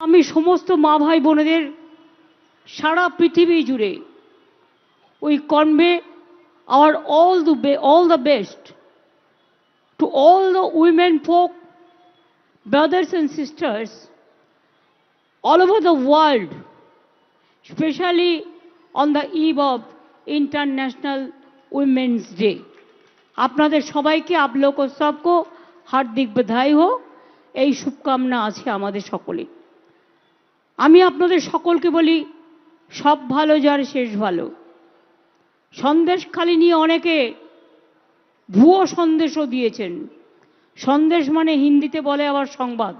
আমি সমস্ত মা ভাই বোনেদের সারা পৃথিবী জুড়ে ওই convey our all the all the best to all the women folk brothers and sisters all over the world specially on the eve of International Women's Day আপনাদের সবাইকে আপলোক সবকো হার্দিক বধাই হোক। এই শুভকামনা আছে আমাদের সকলের। আমি আপনাদের সকলকে বলি, সব ভালো যার শেষ ভালো। সন্দেশ খালি নিয়ে অনেকে ভুয়ো সন্দেশও দিয়েছেন। সন্দেশ মানে হিন্দিতে বলে আবার সংবাদ।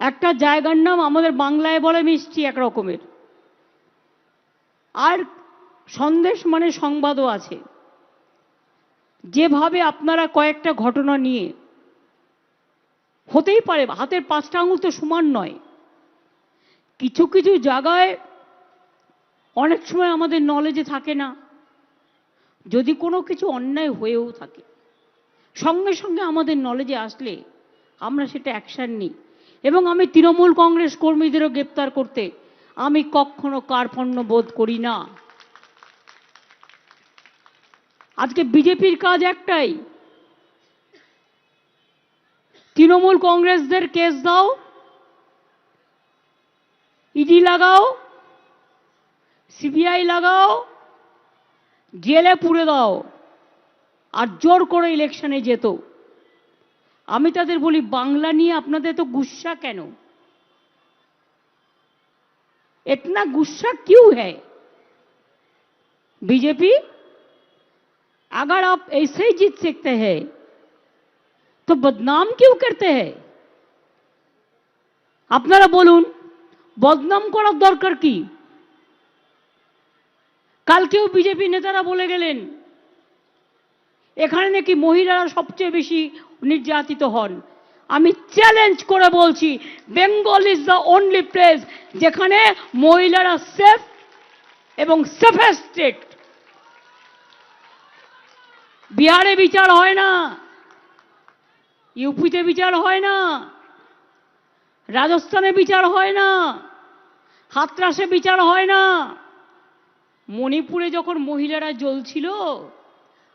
একটা জায়গার নাম আমাদের বাংলায় বলে মিষ্টি এক রকমের আর সন্দেশ মানে সংবাদও আছে। যেভাবে আপনারা কয়েকটা ঘটনা নিয়ে, হতেই পারে, হাতের পাঁচটা আঙুল তো সমান নয়। কিছু কিছু জায়গায় অনেক সময় আমাদের নলেজে থাকে না। যদি কোনো কিছু অন্যায় হয়েও থাকে, সঙ্গে সঙ্গে আমাদের নলেজে আসলে আমরা সেটা অ্যাকশান নিই। এবং আমি তৃণমূল কংগ্রেস কর্মীদেরও গ্রেপ্তার করতে আমি কখনো কার্পণ্য বোধ করি না। আজকে বিজেপির কাজ একটাই, তৃণমূল কংগ্রেসদের কেস দাও ईडी लगाओ सीबीआई लगाओ, जेले पुरे दाओ और ज़ोर को इलेक्शन जेत। तो। बांगला नहीं अपना तो गुस्सा क्यों इतना गुस्सा क्यों है? बीजेपी, अगर आप ऐसे ही जीत सकते हैं तो बदनाम क्यों करते हैं? अपनारा बोलू বদনাম করার দরকার কি? কালকেও বিজেপি নেতারা বলে গেলেন, এখানে নাকি মহিলারা সবচেয়ে বেশি নির্যাতিত হন। আমি চ্যালেঞ্জ করে বলছি Bengal is the only place যেখানে মহিলারা সেফ এবং সেফেস্ট স্টেট বিহারে বিচার হয় না, ইউপিতে বিচার হয় না, রাজস্থানে বিচার হয় না। হাতরাসে বিচার হয় না মণিপুরে যখন মহিলারা জ্বলছিল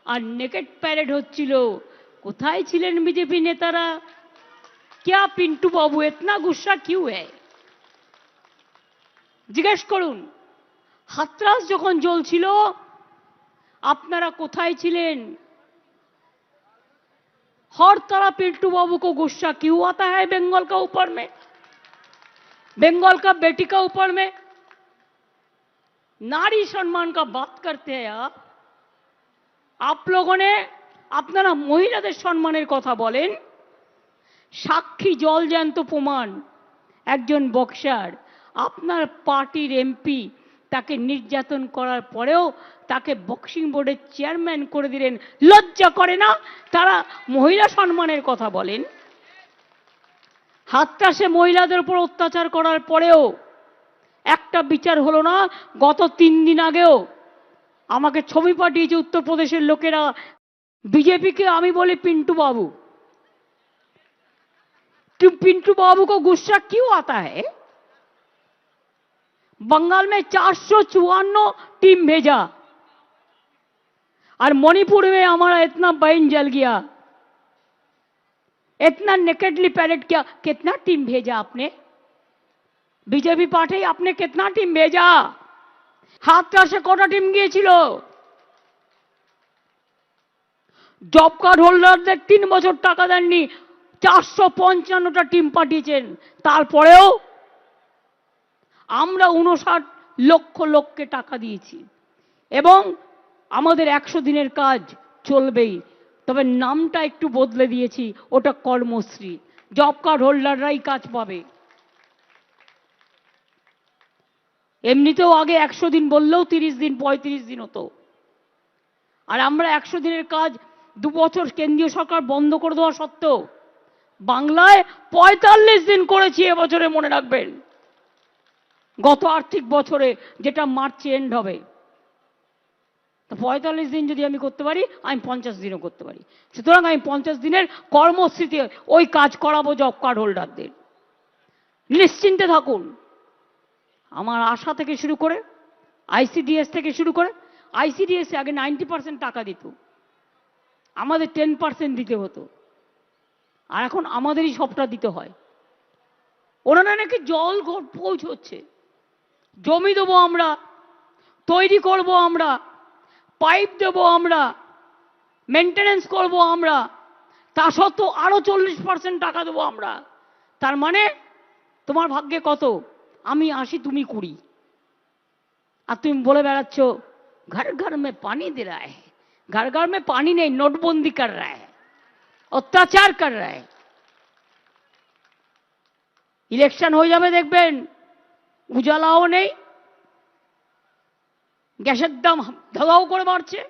আর নেকেট প্যারেড হচ্ছিল কোথায় ছিলেন বিজেপি নেতারা ক্যা পিন্টু বাবু এতনা গুসা কিউ হ্যায় জিজ্ঞেস করুন হাতরাস যখন জ্বলছিল আপনারা কোথায় ছিলেন हर तरह पिंटू बाबू को गुस्सा क्यों आता है बंगाल का ऊपर में बंगाल का बेटी का ऊपर में नारी सम्मान का बात करते हैं आप आप लोगों ने আপনারা মহিলাদের সম্মানের কথা বলেন সাক্ষী জল জ্যান্ত প্রমাণ একজন বক্সার আপনার পার্টির এমপি তাকে নির্যাতন করার পরেও তাকে বক্সিং বোর্ডের চেয়ারম্যান করে দিলেন লজ্জা করে না তারা মহিলা সম্মানের কথা বলেন হাতটাসে মহিলাদের উপর অত্যাচার করার পরেও একটা বিচার হলো না গত তিন দিন আগেও আমাকে ছবি পাঠিয়েছে উত্তরপ্রদেশের লোকেরা बीजेपी আমি বলি पिंटू बाबू कि पिंटू बाबू को गुस्सा क्यों आता है बंगाल में चार सौ चौवान्न टीम भेजा और मणिपुर में हमारा इतना बहन जल गया इतना नेकेडली पैरेड किया कितना टीम भेजा आपने बीजेपी पार्टी आपने कितना टीम भेजा हाथ से कोटा टीम গিয়েছিল জব কার্ড হোল্ডারদের তিন বছর টাকা দেননি চারশো পঞ্চান্নটা টিম পাঠিয়েছেন তারপরেও আমরা উনষাট লক্ষ লোককে টাকা দিয়েছি এবং আমাদের একশো দিনের কাজ চলবেই তবে নামটা একটু বদলে দিয়েছি, ওটা কর্মশ্রী। জব কার্ড হোল্ডাররাই কাজ পাবে। এমনিতেও আগে একশো দিন বললেও তিরিশ দিন, পঁয়ত্রিশ দিন হতো। আর আমরা একশো দিনের কাজ দু বছর কেন্দ্রীয় সরকার বন্ধ করে দেওয়া সত্ত্বেও বাংলায় পঁয়তাল্লিশ দিন করেছি এবছরে মনে রাখবেন। গত আর্থিক বছরে যেটা মার্চে এন্ড হবে। তো পঁয়তাল্লিশ দিন যদি আমি করতে পারি, আমি পঞ্চাশ দিনও করতে পারি। সুতরাং আমি পঞ্চাশ দিনের কর্মস্থিতি ওই কাজ করাবো জব কার্ড হোল্ডারদের নিশ্চিন্তে থাকুন। আমার আশা থেকে শুরু করে আইসিডিএস থেকে শুরু করে আইসিডিএস আগে নাইনটি পার্সেন্ট টাকা দিত। আমাদের টেন পার্সেন্ট দিতে হতো। আর এখন আমাদেরই সবটা দিতে হয়। ওনারা নাকি জল পৌঁছচ্ছে। জমি দেবো আমরা, তৈরি করব আমরা। পাইপ দেব আমরা মেনটেনেন্স করব আমরা, তা সত্ত্বেও আরও চল্লিশ পার্সেন্ট টাকা দেবো আমরা। তার মানে তোমার ভাগ্যে কত? আমি আসি তুমি কুড়ি। আর তুমি বলে বেড়াচ্ছ, ঘর ঘর মে পানি দে রায় ঘর ঘর মে পানি নেই, নোটবন্দি কর রা অত্যাচার কর রা ইলেকশন হয়ে যাবে দেখবেন, উজালাও নেই গ্যাসের দাম ধাগাও করে বাড়ছে।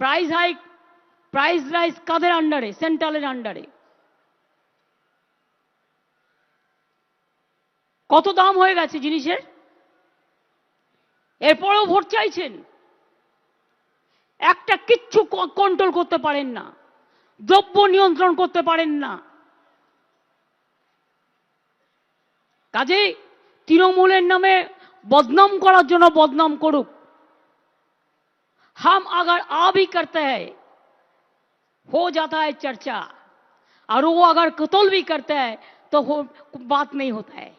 প্রাইস হাইক প্রাইস রাইস কাদের আন্ডারে সেন্ট্রালের আন্ডারে কত দাম হয়ে গেছে জিনিসের? এরপরেও ভোট চাইছেন। একটা কিচ্ছু কন্ট্রোল করতে পারেন না। দ্রব্য নিয়ন্ত্রণ করতে পারেন না। কাজেই তৃণমূলের নামে বদনাম করার জন্য বদনাম করুক हम अगर आ भी करते हैं हो जाता है चर्चा और वो अगर कतल भी करते हैं तो हो बात नहीं होता है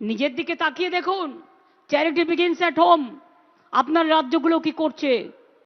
নিজের দিকে তাকিয়ে দেখুন চ্যারিটি বিগিনস অ্যাট হোম আপনার রাজ্যগুলো কি করছে